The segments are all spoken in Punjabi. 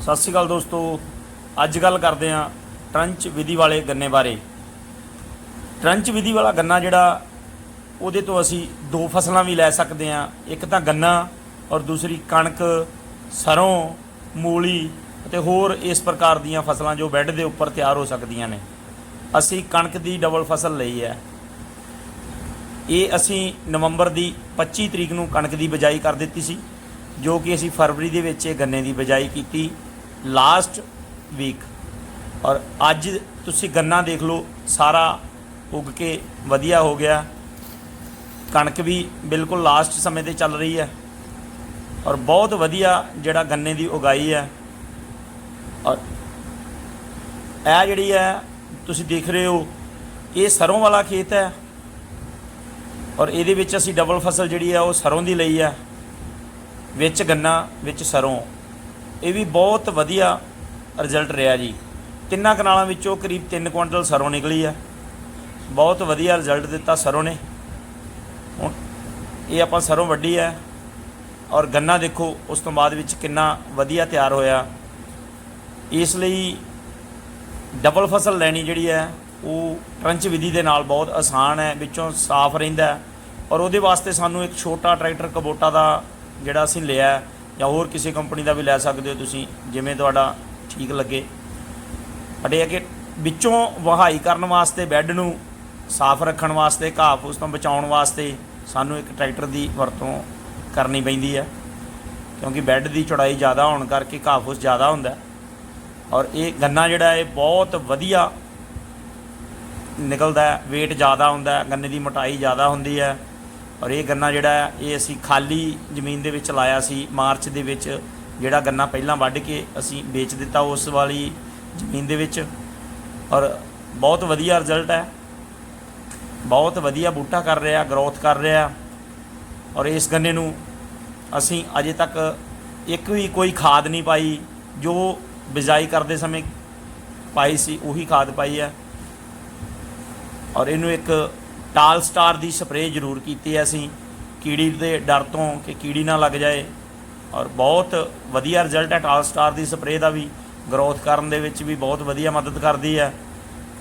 ਸਤਿ ਸ਼੍ਰੀ ਅਕਾਲ ਦੋਸਤੋ। ਅੱਜ ਗੱਲ ਕਰਦੇ ਹਾਂ ਟਰੰਚ ਵਿਧੀ ਵਾਲੇ ਗੰਨੇ ਬਾਰੇ। ਟਰੰਚ ਵਿਧੀ ਵਾਲਾ ਗੰਨਾ ਜਿਹੜਾ, ਉਹਦੇ ਤੋਂ ਅਸੀਂ ਦੋ ਫਸਲਾਂ ਵੀ ਲੈ ਸਕਦੇ ਹਾਂ। ਇੱਕ ਤਾਂ ਗੰਨਾ ਔਰ ਦੂਸਰੀ ਕਣਕ, ਸਰੋਂ, ਮੂਲੀ ਅਤੇ ਹੋਰ ਇਸ ਪ੍ਰਕਾਰ ਦੀਆਂ ਫਸਲਾਂ ਜੋ ਬੈੱਡ ਦੇ ਉੱਪਰ ਤਿਆਰ ਹੋ ਸਕਦੀਆਂ ਨੇ। ਅਸੀਂ ਕਣਕ ਦੀ ਡਬਲ ਫਸਲ ਲਈ ਹੈ। ਇਹ ਅਸੀਂ ਨਵੰਬਰ ਦੀ 25 ਤਰੀਕ ਨੂੰ ਕਣਕ ਦੀ ਬਿਜਾਈ ਕਰ ਦਿੱਤੀ ਸੀ, ਜੋ ਕਿ ਅਸੀਂ ਫਰਵਰੀ ਦੇ ਵਿੱਚ ਇਹ ਗੰਨੇ ਦੀ ਬਿਜਾਈ ਕੀਤੀ। ਲਾਸਟ ਵੀਕ ਔਰ ਅੱਜ ਤੁਸੀਂ ਗੰਨਾ ਦੇਖ ਲਓ, ਸਾਰਾ ਉੱਗ ਕੇ ਵਧੀਆ ਹੋ ਗਿਆ। ਕਣਕ ਵੀ ਬਿਲਕੁਲ ਲਾਸਟ ਸਮੇਂ ਤੇ ਚੱਲ ਰਹੀ ਹੈ। ਔਰ ਬਹੁਤ ਵਧੀਆ ਜਿਹੜਾ ਗੰਨੇ ਦੀ ਉਗਾਈ ਹੈ। ਔਰ ਇਹ ਜਿਹੜੀ ਹੈ, ਤੁਸੀਂ ਦੇਖ ਰਹੇ ਹੋ, ਇਹ ਸਰੋਂ ਵਾਲਾ ਖੇਤ ਹੈ। ਔਰ ਇਹਦੇ ਵਿੱਚ ਅਸੀਂ ਡਬਲ ਫਸਲ ਜਿਹੜੀ ਹੈ, ਉਹ ਸਰੋਂ ਦੀ ਲਈ ਹੈ। ਵਿੱਚ ਗੰਨਾ, ਵਿੱਚ ਸਰੋਂ। ਇਹ ਵੀ ਬਹੁਤ ਵਧੀਆ ਰਿਜ਼ਲਟ ਰਿਹਾ ਜੀ। ਤਿੰਨਾਂ ਕਨਾਲਾਂ ਵਿੱਚੋਂ ਕਰੀਬ 3 ਕੁਇੰਟਲ ਸਰੋਂ ਨਿਕਲੀ ਹੈ ਬਹੁਤ ਵਧੀਆ ਰਿਜ਼ਲਟ ਦਿੱਤਾ ਸਰੋਂ ਨੇ। ਹੁਣ ਇਹ ਆਪਾਂ ਸਰੋਂ ਵੱਡੀ ਹੈ ਔਰ ਗੰਨਾ ਦੇਖੋ, ਉਸ ਤੋਂ ਬਾਅਦ ਵਿੱਚ ਕਿੰਨਾ ਵਧੀਆ ਤਿਆਰ ਹੋਇਆ। ਇਸ ਲਈ ਡਬਲ ਫਸਲ ਲੈਣੀ ਜਿਹੜੀ ਹੈ ਉਹ ਟਰੰਚ ਵਿਧੀ ਦੇ ਨਾਲ ਬਹੁਤ ਆਸਾਨ ਹੈ, ਵਿੱਚੋਂ ਸਾਫ਼ ਰਹਿੰਦਾ ਔਰ ਉਹਦੇ ਵਾਸਤੇ ਸਾਨੂੰ ਇੱਕ ਛੋਟਾ ਟਰੈਕਟਰ ਕਬੋਟਾ ਦਾ ਜਿਹੜਾ ਅਸੀਂ ਲਿਆ ਜਾਂ ਹੋਰ ਕਿਸੇ ਕੰਪਨੀ ਦਾ ਵੀ ਲੈ ਸਕਦੇ ਹੋ ਤੁਸੀਂ, ਜਿਵੇਂ ਤੁਹਾਡਾ ਠੀਕ ਲੱਗੇ। ਬਟ ਇਹ ਹੈ ਕਿ ਵਿੱਚੋਂ ਵਹਾਈ ਕਰਨ ਵਾਸਤੇ ਬੈੱਡ ਨੂੰ ਸਾਫ਼ ਰੱਖਣ ਵਾਸਤੇ, ਘਾਹ ਫੂਸ ਤੋਂ ਬਚਾਉਣ ਵਾਸਤੇ ਸਾਨੂੰ ਇੱਕ ਟਰੈਕਟਰ ਦੀ ਵਰਤੋਂ ਕਰਨੀ ਪੈਂਦੀ ਹੈ। ਕਿਉਂਕਿ ਬੈੱਡ ਦੀ ਚੌੜਾਈ ਜ਼ਿਆਦਾ ਹੋਣ ਕਰਕੇ ਘਾਹ ਫੂਸ ਜ਼ਿਆਦਾ ਹੁੰਦਾ ਔਰ ਇਹ ਗੰਨਾ ਜਿਹੜਾ ਹੈ ਬਹੁਤ ਵਧੀਆ ਨਿਕਲਦਾ ਹੈ, weight ਜ਼ਿਆਦਾ ਹੁੰਦਾ ਹੈ, ਗੰਨੇ ਦੀ ਮੋਟਾਈ ਜ਼ਿਆਦਾ ਹੁੰਦੀ ਹੈ। ਔਰ ਇਹ ਗੰਨਾ ਜਿਹੜਾ ਹੈ, ਇਹ ਅਸੀਂ ਖਾਲੀ ਜ਼ਮੀਨ ਦੇ ਵਿੱਚ ਲਾਇਆ ਸੀ, ਮਾਰਚ ਦੇ ਵਿੱਚ ਜਿਹੜਾ ਗੰਨਾ ਪਹਿਲਾਂ ਵੱਢ ਕੇ ਅਸੀਂ ਵੇਚ ਦਿੱਤਾ ਉਸ ਵਾਲੀ ਜ਼ਮੀਨ ਦੇ ਵਿੱਚ। ਔਰ ਬਹੁਤ ਵਧੀਆ ਰਿਜ਼ਲਟ ਹੈ। ਬਹੁਤ ਵਧੀਆ ਬੂਟਾ ਕਰ ਰਿਹਾ ਗਰੋਥ ਕਰ ਰਿਹਾ। ਔਰ ਇਸ ਗੰਨੇ ਨੂੰ ਅਸੀਂ ਅਜੇ ਤੱਕ ਇੱਕ ਵੀ ਕੋਈ ਖਾਦ ਨਹੀਂ ਪਾਈ, ਜੋ ਬਿਜਾਈ ਕਰਦੇ ਸਮੇਂ ਪਾਈ ਸੀ, ਉਹੀ ਖਾਦ ਪਾਈ ਹੈ। ਔਰ ਇਹਨੂੰ ਇੱਕ ਟਾਲ ਸਟਾਰ ਦੀ ਸਪਰੇਅ ਜ਼ਰੂਰ ਕੀਤੀ ਹੈ ਅਸੀਂ। ਕੀੜੀ ਦੇ ਡਰ ਤੋਂ ਕਿ ਕੀੜੀ ਨਾ ਲੱਗ ਜਾਏ। ਔਰ ਬਹੁਤ ਵਧੀਆ ਰਿਜ਼ਲਟ ਹੈ ਟਾਲ ਸਟਾਰ ਦੀ ਸਪਰੇਅ ਦਾ ਵੀ। ਗਰੋਥ ਕਰਨ ਦੇ ਵਿੱਚ ਵੀ ਬਹੁਤ ਵਧੀਆ ਮਦਦ ਕਰਦੀ ਹੈ।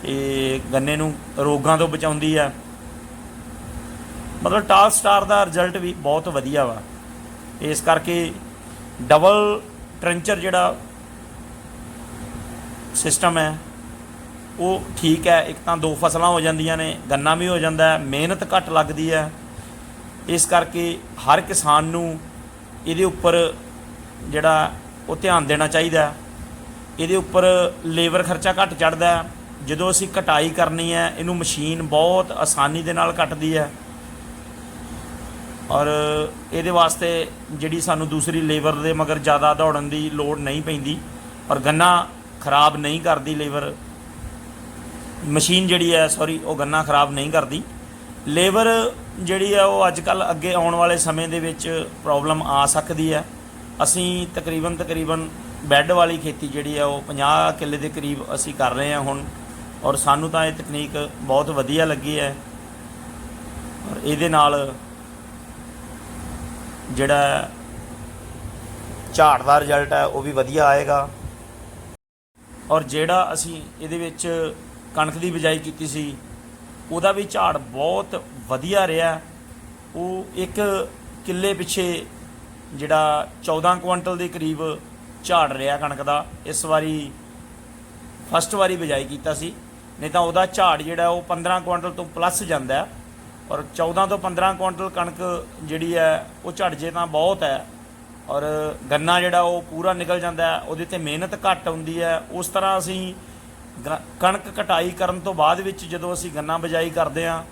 ਤੇ ਗੰਨੇ ਨੂੰ ਰੋਗਾਂ ਤੋਂ ਬਚਾਉਂਦੀ ਹੈ। ਮਤਲਬ ਟਾਲ ਸਟਾਰ ਦਾ ਰਿਜ਼ਲਟ ਵੀ ਬਹੁਤ ਵਧੀਆ ਵਾ। ਇਸ ਕਰਕੇ ਡਬਲ ਟ੍ਰੈਂਚਰ ਜਿਹੜਾ ਸਿਸਟਮ ਹੈ ਉਹ ਠੀਕ ਹੈ, ਇੱਕ ਤਾਂ ਦੋ ਫਸਲਾਂ ਹੋ ਜਾਂਦੀਆਂ ਨੇ, ਗੰਨਾ ਵੀ ਹੋ ਜਾਂਦਾ ਮਿਹਨਤ ਘੱਟ ਲੱਗਦੀ ਹੈ। ਇਸ ਕਰਕੇ ਹਰ ਕਿਸਾਨ ਨੂੰ ਇਹਦੇ ਉੱਪਰ ਜਿਹੜਾ ਉਹ ਧਿਆਨ ਦੇਣਾ ਚਾਹੀਦਾ ਇਹਦੇ ਉੱਪਰ ਲੇਬਰ ਖਰਚਾ ਘੱਟ ਚੜਦਾ ਜਦੋਂ ਅਸੀਂ ਕਟਾਈ ਕਰਨੀ ਹੈ, ਇਹਨੂੰ ਮਸ਼ੀਨ ਬਹੁਤ ਆਸਾਨੀ ਦੇ ਨਾਲ ਕੱਟਦੀ ਹੈ। ਔਰ ਇਹਦੇ ਵਾਸਤੇ ਜਿਹੜੀ ਸਾਨੂੰ ਦੂਸਰੀ ਲੇਬਰ ਦੇ ਮਗਰ ਜ਼ਿਆਦਾ ਦੌੜਨ ਦੀ ਲੋੜ ਨਹੀਂ ਪੈਂਦੀ। ਔਰ ਗੰਨਾ ਖਰਾਬ ਨਹੀਂ ਕਰਦੀ ਲੇਬਰ। ਮਸ਼ੀਨ ਜਿਹੜੀ ਹੈ ਸੌਰੀ ਉਹ ਗੰਨਾ ਖਰਾਬ ਨਹੀਂ ਕਰਦੀ। ਲੇਬਰ ਜਿਹੜੀ ਹੈ, ਉਹ ਅੱਜ ਕੱਲ ਅੱਗੇ ਆਉਣ ਵਾਲੇ ਸਮੇਂ ਦੇ ਵਿੱਚ ਪ੍ਰੋਬਲਮ ਆ ਸਕਦੀ ਹੈ। ਅਸੀਂ ਤਕਰੀਬਨ ਤਕਰੀਬਨ ਬੈੱਡ ਵਾਲੀ ਖੇਤੀ ਜਿਹੜੀ ਹੈ, ਉਹ 50 ਕਿੱਲੇ ਦੇ ਕਰੀਬ ਅਸੀਂ ਕਰ ਰਹੇ ਹਾਂ ਹੁਣ। ਔਰ ਸਾਨੂੰ ਤਾਂ ਇਹ ਤਕਨੀਕ ਬਹੁਤ ਵਧੀਆ ਲੱਗੀ ਹੈ। ਔਰ ਇਹਦੇ ਨਾਲ ਜਿਹੜਾ ਝਾੜ ਦਾ ਰਿਜ਼ਲਟ ਹੈ, ਉਹ ਵੀ ਵਧੀਆ ਆਏਗਾ। ਔਰ ਜਿਹੜਾ ਅਸੀਂ ਇਹਦੇ ਵਿੱਚ ਕਣਕ ਦੀ ਬਿਜਾਈ ਕੀਤੀ ਸੀ। ਉਹਦਾ ਵੀ ਝਾੜ ਬਹੁਤ ਵਧੀਆ ਰਿਹਾ। ਉਹ ਇੱਕ ਕਿੱਲੇ ਪਿੱਛੇ ਜਿਹੜਾ 14 ਕੁਇੰਟਲ ਦੇ ਕਰੀਬ ਝਾੜ ਰਿਹਾ ਕਣਕ ਦਾ। ਇਸ ਵਾਰੀ ਫਸਟ ਵਾਰੀ ਬਿਜਾਈ ਕੀਤਾ ਸੀ। ਨਹੀਂ ਤਾਂ ਉਹਦਾ ਝਾੜ ਜਿਹੜਾ ਉਹ 15 ਕੁਇੰਟਲ ਤੋਂ ਪਲੱਸ ਜਾਂਦਾ ਔਰ 14 ਤੋਂ 15 ਕੁਇੰਟਲ ਕਣਕ ਜਿਹੜੀ ਹੈ, ਉਹ ਝੜ ਜੇ ਤਾਂ ਬਹੁਤ ਹੈ। ਔਰ ਗੰਨਾ ਜਿਹੜਾ ਉਹ ਪੂਰਾ ਨਿਕਲ ਜਾਂਦਾ ਉਹਦੇ ਤੇ ਮਿਹਨਤ ਘੱਟ ਹੁੰਦੀ ਹੈ। ਉਸ ਤਰ੍ਹਾਂ ਅਸੀਂ ਕਣਕ ਕਟਾਈ ਕਰਨ ਤੋਂ ਬਾਅਦ ਵਿੱਚ ਜਦੋਂ ਅਸੀਂ ਗੰਨਾ ਬਜਾਈ ਕਰਦੇ ਹਾਂ,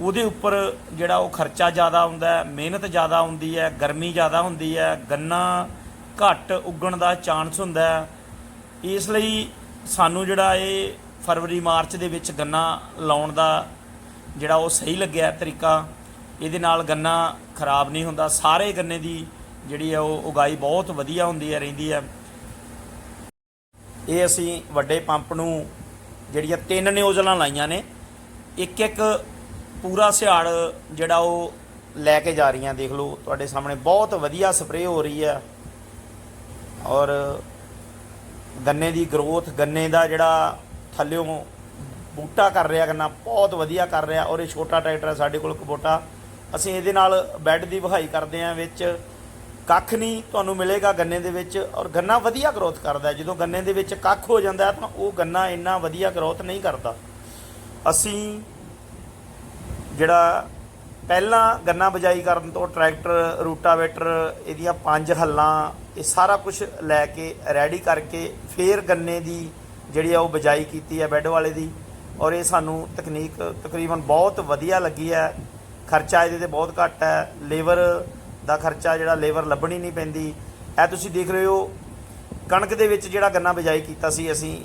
ਉਹਦੇ ਉੱਪਰ ਜਿਹੜਾ ਉਹ ਖਰਚਾ ਜ਼ਿਆਦਾ ਹੁੰਦਾ ਹੈ, ਮਿਹਨਤ ਜ਼ਿਆਦਾ ਹੁੰਦੀ ਹੈ, ਗਰਮੀ ਜ਼ਿਆਦਾ ਹੁੰਦੀ ਹੈ, ਗੰਨਾ ਘੱਟ ਉੱਗਣ ਦਾ ਚਾਂਸ ਹੁੰਦਾ ਹੈ, ਇਸ ਲਈ ਸਾਨੂੰ ਜਿਹੜਾ ਇਹ ਫਰਵਰੀ, ਮਾਰਚ ਦੇ ਵਿੱਚ ਗੰਨਾ ਲਾਉਣ ਦਾ ਜਿਹੜਾ ਉਹ ਸਹੀ ਲੱਗਿਆ ਤਰੀਕਾ, ਇਹਦੇ ਨਾਲ ਗੰਨਾ ਖਰਾਬ ਨਹੀਂ ਹੁੰਦਾ, ਸਾਰੇ ਗੰਨੇ ਦੀ ਜਿਹੜੀ ਹੈ ਉਹ ਉਗਾਈ ਬਹੁਤ ਵਧੀਆ ਹੁੰਦੀ ਹੈ, ਰਹਿੰਦੀ ਹੈ। ਇਹ ਅਸੀਂ ਵੱਡੇ ਪੰਪ ਨੂੰ ਜਿਹੜੀਆਂ ਤਿੰਨ ਨਿਊਜ਼ਲਾਂ ਲਾਈਆਂ ਨੇ, ਇੱਕ ਇੱਕ ਪੂਰਾ ਸਿਹਾੜ ਜਿਹੜਾ ਉਹ ਲੈ ਕੇ ਜਾ ਰਹੀਆਂ, ਦੇਖ ਲਓ ਤੁਹਾਡੇ ਸਾਹਮਣੇ ਬਹੁਤ ਵਧੀਆ ਸਪਰੇਅ ਹੋ ਰਹੀ ਹੈ ਔਰ ਗੰਨੇ ਦੀ ਗਰੋਥ, ਗੰਨੇ ਦਾ ਜਿਹੜਾ ਥੱਲਿਓਂ ਬੂਟਾ ਕਰ ਰਿਹਾ, ਗੰਨਾ ਬਹੁਤ ਵਧੀਆ ਕਰ ਰਿਹਾ ਔਰ ਇਹ ਛੋਟਾ ਟਰੈਕਟਰ ਹੈ ਸਾਡੇ ਕੋਲ ਕਬੋਟਾ। ਅਸੀਂ ਇਹਦੇ ਨਾਲ ਬੈੱਡ ਦੀ ਵਹਾਈ ਕਰਦੇ ਹਾਂ ਵਿੱਚ ਕੱਖ ਨਹੀਂ, ਤੁਹਾਨੂੰ ਮਿਲੇਗਾ ਗੰਨੇ ਦੇ ਵਿੱਚ ਔਰ ਗੰਨਾ ਵਧੀਆ ਗਰੋਥ ਕਰਦਾ ਜਦੋਂ ਗੰਨੇ ਦੇ ਵਿੱਚ ਕੱਖ ਹੋ ਜਾਂਦਾ ਤਾਂ ਉਹ ਗੰਨਾ ਇੰਨਾ ਵਧੀਆ ਗਰੋਥ ਨਹੀਂ ਕਰਦਾ। ਅਸੀਂ ਜਿਹੜਾ ਪਹਿਲਾਂ ਗੰਨਾ ਬਜਾਈ ਕਰਨ ਤੋਂ ਟਰੈਕਟਰ, ਰੂਟਾਵੇਟਰ, ਇਹਦੀਆਂ ਪੰਜ ਹੱਲਾਂ, ਇਹ ਸਾਰਾ ਕੁਝ ਲੈ ਕੇ ਰੈਡੀ ਕਰਕੇ ਫੇਰ ਗੰਨੇ ਦੀ ਜਿਹੜੀ ਆ ਉਹ ਬਜਾਈ ਕੀਤੀ ਹੈ ਬੈੱਡ ਵਾਲੇ ਦੀ। ਔਰ ਇਹ ਸਾਨੂੰ ਤਕਨੀਕ ਤਕਰੀਬਨ ਬਹੁਤ ਵਧੀਆ ਲੱਗੀ ਹੈ। ਖਰਚਾ ਇਹਦੇ ਤੇ ਬਹੁਤ ਘੱਟ ਹੈ। ਲੇਬਰ ਦਾ ਖਰਚਾ ਜਿਹੜਾ ਲੇਬਰ ਲੱਭਣੀ ਨਹੀਂ ਪੈਂਦੀ। ਇਹ ਤੁਸੀਂ ਦੇਖ ਰਹੇ ਹੋ, ਕਣਕ ਦੇ ਵਿੱਚ ਜਿਹੜਾ ਗੰਨਾ ਬਿਜਾਈ ਕੀਤਾ ਸੀ ਅਸੀਂ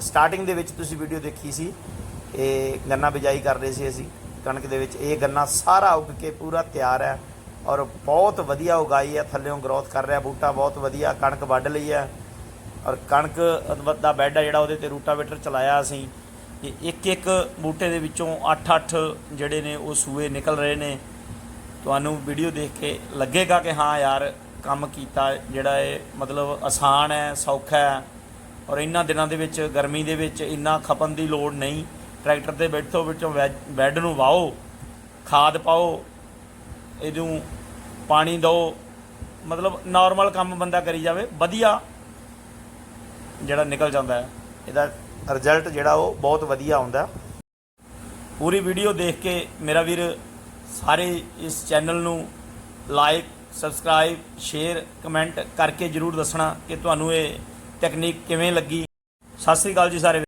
ਸਟਾਰਟਿੰਗ ਦੇ ਵਿੱਚ ਤੁਸੀਂ ਵੀਡੀਓ ਦੇਖੀ ਸੀ। ਇਹ ਗੰਨਾ ਬਿਜਾਈ ਕਰ ਰਹੇ ਸੀ ਅਸੀਂ, ਕਣਕ ਦੇ ਵਿੱਚ। ਇਹ ਗੰਨਾ ਸਾਰਾ ਉੱਗ ਕੇ ਪੂਰਾ ਤਿਆਰ ਹੈ ਔਰ ਬਹੁਤ ਵਧੀਆ ਉਗਾਈ ਹੈ, ਥੱਲੇੋਂ ਗਰੋਥ ਕਰ ਰਿਹਾ, ਬੂਟਾ ਬਹੁਤ ਵਧੀਆ, ਕਣਕ ਵੱਢ ਲਈ ਹੈ। ਔਰ ਕਣਕ ਦਾ ਬੈੱਡ ਹੈ ਜਿਹੜਾ, ਉਹਦੇ ਤੇ ਰੂਟਾਵੇਟਰ ਚਲਾਇਆ ਅਸੀਂ। ਇਹ ਇੱਕ ਇੱਕ ਬੂਟੇ ਦੇ ਵਿੱਚੋਂ 8-8 ਜਿਹੜੇ ਨੇ, ਉਹ ਸੂਏ ਨਿਕਲ ਰਹੇ ਨੇ। ਤੁਹਾਨੂੰ ਵੀਡੀਓ ਦੇਖ ਕੇ ਲੱਗੇਗਾ ਕਿ ਹਾਂ ਯਾਰ, ਕੰਮ ਕੀਤਾ, ਜਿਹੜਾ ਇਹ ਮਤਲਬ ਆਸਾਨ ਹੈ, ਸੌਖਾ ਹੈ, ਔਰ ਇਹਨਾਂ ਦਿਨਾਂ ਦੇ ਵਿੱਚ, ਗਰਮੀ ਦੇ ਵਿੱਚ ਇੰਨਾ ਖਪਨ ਦੀ ਲੋੜ ਨਹੀਂ। ਟਰੈਕਟਰ ਤੇ ਬੈਠੋ, ਵਿੱਚੋਂ ਵੈ- ਬੈੱਡ ਨੂੰ ਵਾਓ, ਖਾਦ ਪਾਓ, ਇਹਨੂੰ ਪਾਣੀ ਦਿਓ ਮਤਲਬ ਨਾਰਮਲ ਕੰਮ ਬੰਦਾ ਕਰੀ ਜਾਵੇ, ਵਧੀਆ ਜਿਹੜਾ ਨਿਕਲ ਜਾਂਦਾ ਹੈ। ਇਹਦਾ ਰਿਜ਼ਲਟ ਜਿਹੜਾ ਉਹ ਬਹੁਤ ਵਧੀਆ ਆਉਂਦਾ। ਪੂਰੀ ਵੀਡੀਓ ਦੇਖ ਕੇ ਮੇਰਾ ਵੀਰ ਸਾਰੇ ਇਸ ਚੈਨਲ ਨੂੰ ਲਾਈਕ, ਸਬਸਕ੍ਰਾਈਬ, ਸ਼ੇਅਰ, ਕਮੈਂਟ ਕਰਕੇ ਜਰੂਰ ਦੱਸਣਾ ਕਿ ਤੁਹਾਨੂੰ ਇਹ ਤਕਨੀਕ ਕਿਵੇਂ ਲੱਗੀ। ਸਤਿ ਸ੍ਰੀ ਅਕਾਲ ਜੀ ਸਾਰੇ।